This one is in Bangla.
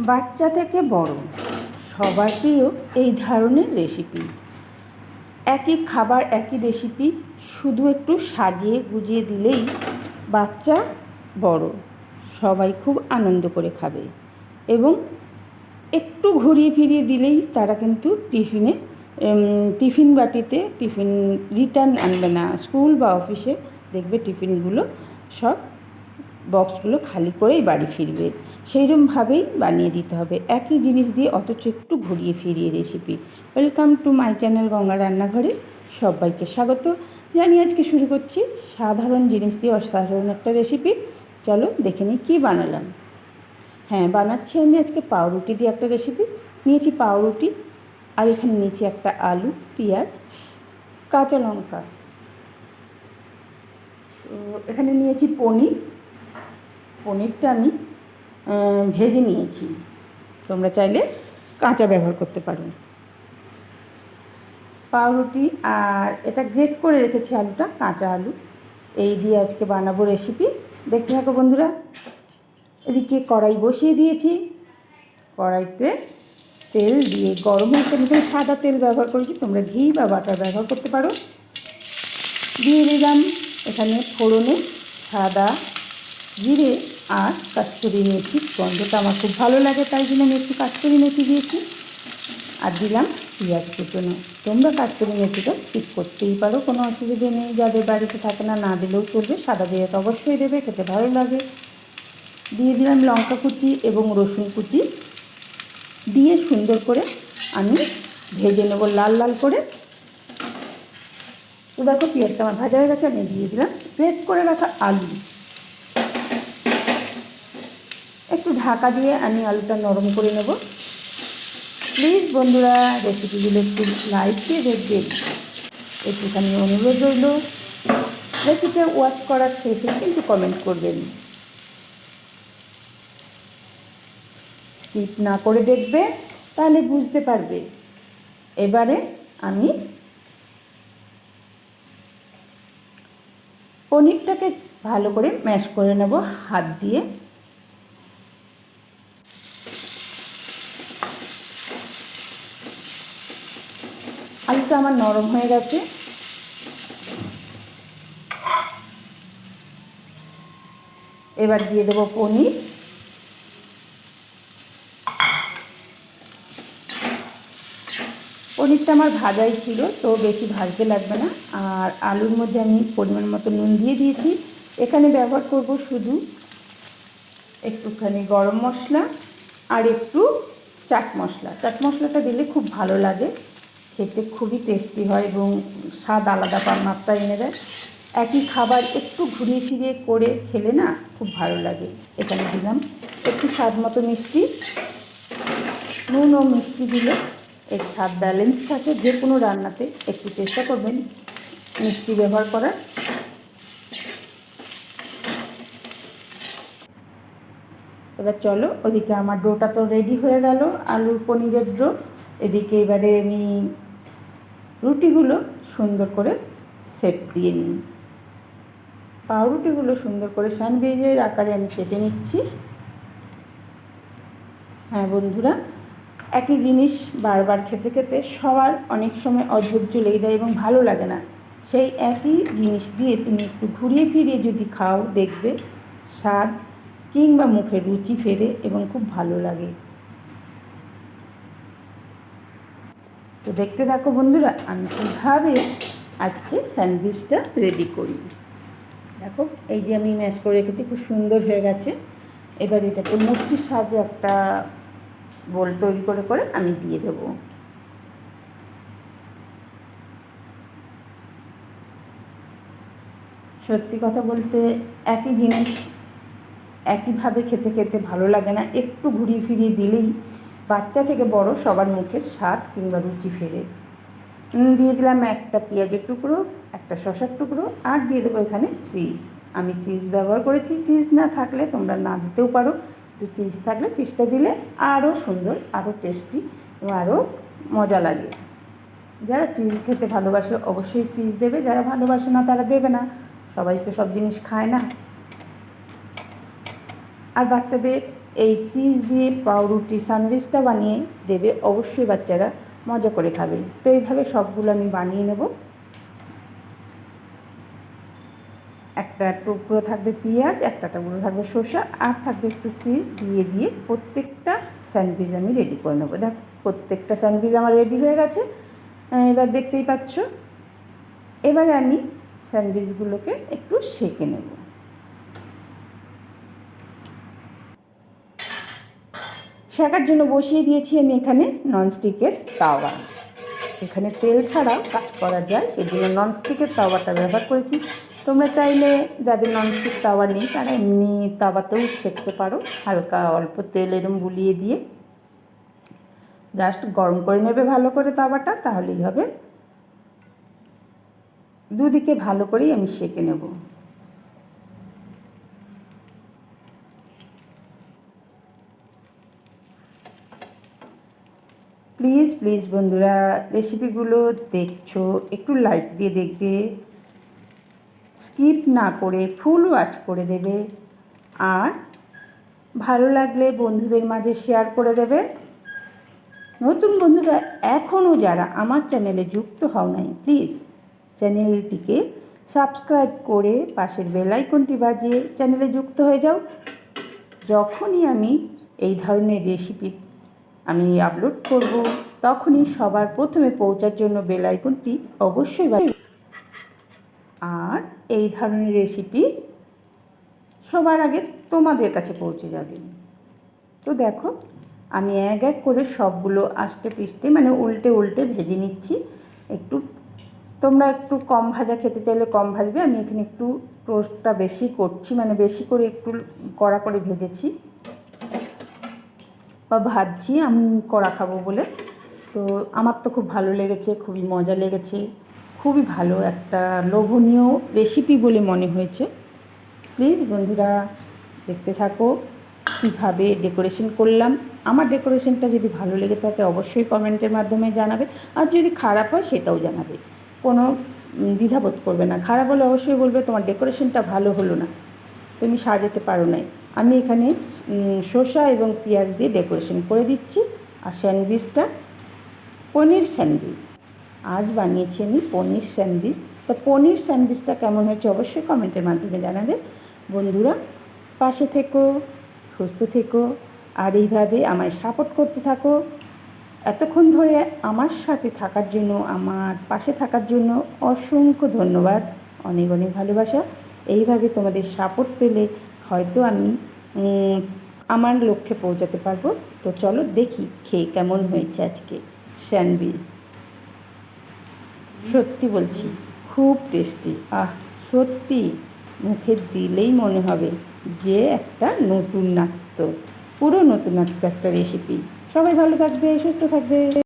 বাচ্চা থেকে বড়, সবার প্রিয় এই ধরনের রেসিপি একই খাবার, একই রেসিপি শুধু একটু সাজিয়ে গুজিয়ে দিলেই বাচ্চা বড়, সবাই খুব আনন্দ করে খাবে এবং একটু ঘুরিয়ে ফিরিয়ে দিলেই তারা কিন্তু টিফিনে টিফিন বাটিতে টিফিন রিটার্ন আনবে না। স্কুল বা অফিসে দেখবে টিফিনগুলো সব বক্সগুলো খালি করেই বাড়ি ফিরবে। সেইরকমভাবেই বানিয়ে দিতে হবে। একই জিনিস দিয়ে অথচ একটু ঘুরিয়ে ফিরিয়ে recipe welcome to my channel Ganga রান্নাঘরে সবাইকে স্বাগত। জানি আজকে শুরু করছি সাধারণ জিনিস দিয়ে অসাধারণ একটা রেসিপি চলো দেখে নিই কী বানালাম। হ্যাঁ বানাচ্ছি আমি আজকে পাউরুটি দিয়ে একটা রেসিপি নিয়েছি পাউরুটি আর এখানে নিয়েছি একটা আলু, পেঁয়াজ, কাঁচা লঙ্কা। এখানে নিয়েছি পনির। পনিরটা আমি ভেজে নিয়েছি। তোমরা চাইলে কাঁচা ব্যবহার করতে পারো। পাউরুটি আর এটা গ্রেট করে রেখেছি আলুটা, কাঁচা আলু। এই দিয়ে আজকে বানাবো রেসিপি দেখতে থাকো বন্ধুরা। এদিকে কড়াই বসিয়ে দিয়েছি। কড়াইতে তেল দিয়ে গরম হতে আমি সাদা তেল ব্যবহার করেছি। তোমরা ঘি বা বাটার ব্যবহার করতে পারো। দিয়ে দিলাম এখানে ফোড়নে সাদা জিরে আর কাস্তুরি মেথি গন্ধটা আমার খুব ভালো লাগে, তাই জন্য আমি একটু কাস্তুরি মেথি দিয়েছি। আর দিলাম পেঁয়াজ কুচনো। তোমরা কাস্তুরি মেথিটা স্কিপ করতেই পারো, কোনো অসুবিধে নেই। যাদের বাড়িতে থাকে না না দিলেও চলবে। সাদা দিয়ে তো অবশ্যই দেবে, খেতে ভালো লাগে। দিয়ে দিলাম লঙ্কা কুচি এবং রসুন কুচি। দিয়ে সুন্দর করে আমি ভেজে নেব লাল লাল করে। তো দেখো পেঁয়াজটা আমার ভাজা হয়ে গেছে, আমি দিয়ে দিলাম। গ্রেট করে রাখা আলু। ঢাকা দিয়ে আমি আলুটা নরম করে নেব। প্লিজ বন্ধুরা রেসিপিগুলো একটু লাইক দিয়ে দেখবেন। একটুখানি অনুরোধ রইল। রেসিপিটা ওয়াচ করার শেষে কিন্তু কমেন্ট করবেন। স্কিপ না করে দেখবে, তাহলে বুঝতে পারবে। এবারে আমি পনিরটাকে ভালো করে ম্যাশ করে নেব হাত দিয়ে। আলুটা আমার নরম হয়ে গেছে। এবার দিয়ে দেবো পনির। পনিরটা আমার ভাজাই ছিল, তো বেশি ভাজতে লাগবে না। আর আলুর মধ্যে আমি পরিমাণ মতো নুন দিয়ে দিয়েছি। এখানে ব্যবহার করব শুধু একটুখানি গরম মশলা আর একটু চাট মশলা। চাট মশলাটা দিলে খুব ভালো লাগে। খেতে খুবই টেস্টি হয় এবং স্বাদ আলাদা মাত্রা এনে দেয়। একই খাবার একটু ঘুরিয়ে ফিরিয়ে করে খেলে না খুব ভালো লাগে। এখানে দিলাম একটু স্বাদ মতো মিষ্টি, নুন ও মিষ্টি দিলে এর স্বাদ ব্যালেন্স থাকে। যে কোনো রান্নাতে একটু চেষ্টা করবেন মিষ্টি ব্যবহার করার। এবার চলো, ওদিকে আমার ডোটা তো রেডি হয়ে গেল। আলুর পনিরের ডো এদিকে এবারে আমি রুটিগুলো সুন্দর করে সেপ দিয়ে নিই। পাউরুটিগুলো সুন্দর করে স্যান্ডউইচের আকারে আমি কেটে নিচ্ছি। হ্যাঁ বন্ধুরা, একই জিনিস বারবার খেতে খেতে সবার অনেক সময় অধৈর্য লেগে যায় এবং ভালো লাগে না। সেই একই জিনিস দিয়ে তুমি একটু ঘুরিয়ে ফিরিয়ে যদি খাও, দেখবে স্বাদ কিংবা মুখে রুচি ফেরে এবং খুব ভালো লাগে। তো দেখতে থাকো বন্ধুরা, আমি কীভাবে আজকে স্যান্ডউইচটা রেডি করি। দেখো, এই যে আমি ম্যাশ করে রেখেছি, খুব সুন্দর হয়ে গেছে। এবার এটাকে মুষ্টির সাহায্যে একটা বোল তৈরি করে করে আমি দিয়ে দেব। সত্যি কথা বলতে একই জিনিস একইভাবে খেতে খেতে ভালো লাগে না। একটু ঘুরিয়ে ফিরিয়ে দিলেই বাচ্চা থেকে বড় সবার মুখের স্বাদ কিংবা রুচি ফেরে। দিয়ে দিলাম একটা পেঁয়াজের টুকরো, একটা শশার টুকরো, আর দিয়ে দেবো এখানে চিজ। আমি চিজ ব্যবহার করেছি, চিজ না থাকলে তোমরা না দিতেও পারো। তো চিজ থাকলে চিজটা দিলে আরও সুন্দর, আরও টেস্টি আরও মজা লাগে। যারা চিজ খেতে ভালোবাসে অবশ্যই চিজ দেবে, যারা ভালোবাসে না তারা দেবে না। সবাই তো সব জিনিস খায় না। আর বাচ্চাদের এই চিজ দিয়ে পাউরুটি স্যান্ডউইচটা বানিয়ে দেবে অবশ্যই বাচ্চারা মজা করে খাবে। তো এইভাবে সবগুলো আমি বানিয়ে নেব। একটা টুকরো থাকবে পেঁয়াজ, একটা টুকরো থাকবে শসা আর থাকবে একটু চিজ দিয়ে দিয়ে প্রত্যেকটা স্যান্ডউইচ আমি রেডি করে নেব। দেখ, প্রত্যেকটা স্যান্ডউইচ আমার রেডি হয়ে গেছে। এবার দেখতেই পাচ্ছ। এবারে আমি স্যান্ডউইচগুলোকে একটু সেঁকে নেব। শেখার জন্য বসিয়ে দিয়েছি আমি এখানে ননস্টিকের তাওয়া। এখানে তেল ছাড়াও কাজ করা যায় সেই জন্য ননস্টিকের তাওয়াটা ব্যবহার করেছি। তোমরা চাইলে যাদের ননস্টিক তাওয়া নেই, তারা এমনি তাওয়াতেও সেঁকতে পারো। হালকা অল্প তেল এরম বুলিয়ে দিয়ে জাস্ট গরম করে নেবে ভালো করে তাওয়াটা, তাহলেই হবে। দুদিকে ভালো করেই আমি সেঁকে নেব। প্লিজ প্লিজ বন্ধুরা রেসিপিগুলো দেখছ, একটু লাইক দিয়ে দেখবে। স্কিপ না করে ফুল ওয়াচ করে দেবে। আর ভালো লাগলে বন্ধুদের মাঝে শেয়ার করে দেবে। নতুন বন্ধুরা এখনও যারা আমার চ্যানেলে যুক্ত হও নাই প্লিজ চ্যানেলটিকে সাবস্ক্রাইব করে পাশের বেলাইকনটি বাজিয়ে চ্যানেলে যুক্ত হয়ে যাও। যখনই আমি এই ধরনের রেসিপি আমি আপলোড করব। তখনই সবার প্রথমে পৌঁছার জন্য বেলাইকনটি অবশ্যই বাজিয়ে আর এই ধরনের রেসিপি সবার আগে তোমাদের কাছে পৌঁছে যাবে। তো দেখো, আমি এক এক করে সবগুলো আষ্টে পিষ্টে মানে উল্টে উল্টে ভেজে নিচ্ছি। একটু তোমরা একটু কম ভাজা খেতে চাইলে কম ভাজবে। আমি এখানে একটু টোস্টটা বেশি করছি মানে বেশি করে একটু কড়া করে ভেজেছি। বা ভাজছি, আমি কড়া খাব বলে। তো আমার তো খুব ভালো লেগেছে, খুবই মজা লেগেছে। খুবই ভালো একটা লোভনীয় রেসিপি বলে মনে হয়েছে। প্লিজ বন্ধুরা, দেখতে থাকো, কীভাবে ডেকোরেশন করলাম। আমার ডেকোরেশনটা যদি ভালো লেগে থাকে, অবশ্যই কমেন্টের মাধ্যমে জানাবে। আর যদি খারাপ হয়, সেটাও জানাবে। কোনো দ্বিধাবোধ করবে না। খারাপ হলে অবশ্যই বলবে, তোমার ডেকোরেশনটা ভালো হলো না। তুমি সাজাতে পারো নাই। আমি এখানে শসা এবং পেঁয়াজ দিয়ে ডেকোরেশন করে দিচ্ছি আর স্যান্ডউইচটা পনির স্যান্ডউইচ। আজ বানিয়েছি আমি পনির স্যান্ডউইচ। তা পনির স্যান্ডউইচটা কেমন হয়েছে অবশ্যই কমেন্টের মাধ্যমে জানাবে। বন্ধুরা, পাশে থেকো, সুস্থ থেকো আর এইভাবে আমায় সাপোর্ট করতে থাকো। এতক্ষণ ধরে আমার সাথে থাকার জন্য, আমার পাশে থাকার জন্য অসংখ্য ধন্যবাদ। অনেক অনেক ভালোবাসা। এইভাবে তোমাদের সাপোর্ট পেলে হয়তো আমি আমার লক্ষ্যে পৌঁছাতে পারব। তো চলো দেখি খেয়ে কেমন হয়েছে আজকে স্যান্ডউইচ। সত্যি বলছি, খুব টেস্টি। আহ, সত্যি, মুখে দিলেই মনে হবে যে একটা নতুন নাট্য পুরো নতুন একটা রেসিপি সবাই ভালো থাকবে, সুস্থ থাকবে।